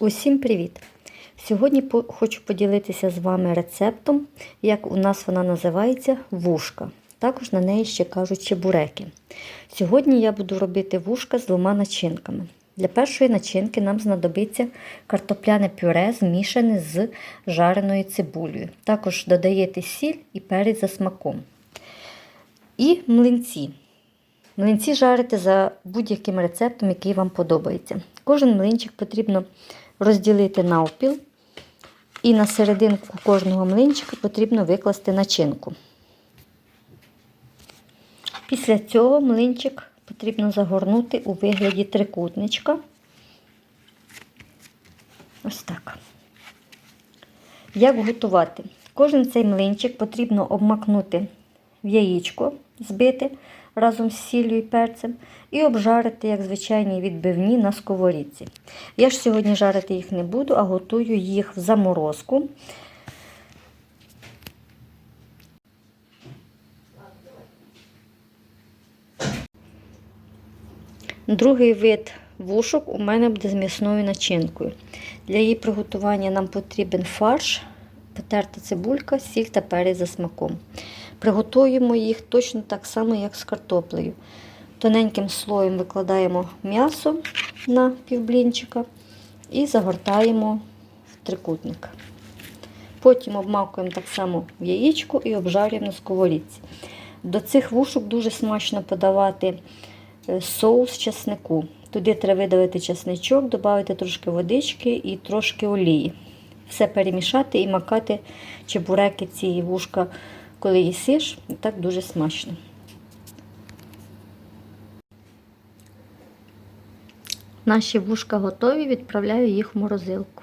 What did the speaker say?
Усім привіт! Сьогодні хочу поділитися з вами рецептом, як у нас вона називається вушка. Також на неї ще кажуть чебуреки. Сьогодні я буду робити вушка з двома начинками. Для першої начинки нам знадобиться картопляне пюре змішане з жареною цибулею. Також додаєте сіль і перець за смаком. І млинці. Млинці жарите за будь-яким рецептом, який вам подобається. Кожен млинчик потрібно розділити навпіл, і на серединку кожного млинчика потрібно викласти начинку. Після цього млинчик потрібно загорнути у вигляді трикутничка. Ось так. Як готувати? Кожен цей млинчик потрібно обмакнути в яєчко, збити разом з сіллю і перцем, і обжарити, як звичайні відбивні на сковорідці. Я ж сьогодні жарити їх не буду, а готую їх в заморозку. Другий вид вушок у мене буде з м'ясною начинкою. Для її приготування нам потрібен фарш, потерта цибулька, сіль та перець за смаком. Приготуємо їх точно так само, як з картоплею. Тоненьким слоєм викладаємо м'ясо на півблінчика і загортаємо в трикутник. Потім обмакуємо так само в яєчко і обжарюємо на сковорідці. До цих вушок дуже смачно подавати е, соус чеснику. Туди треба видавити чесничок, додати трошки водички і трошки олії. Все перемішати і макати чебуреки ці вушка, коли їсиш, так дуже смачно. Наші вушка готові, відправляю їх в морозилку.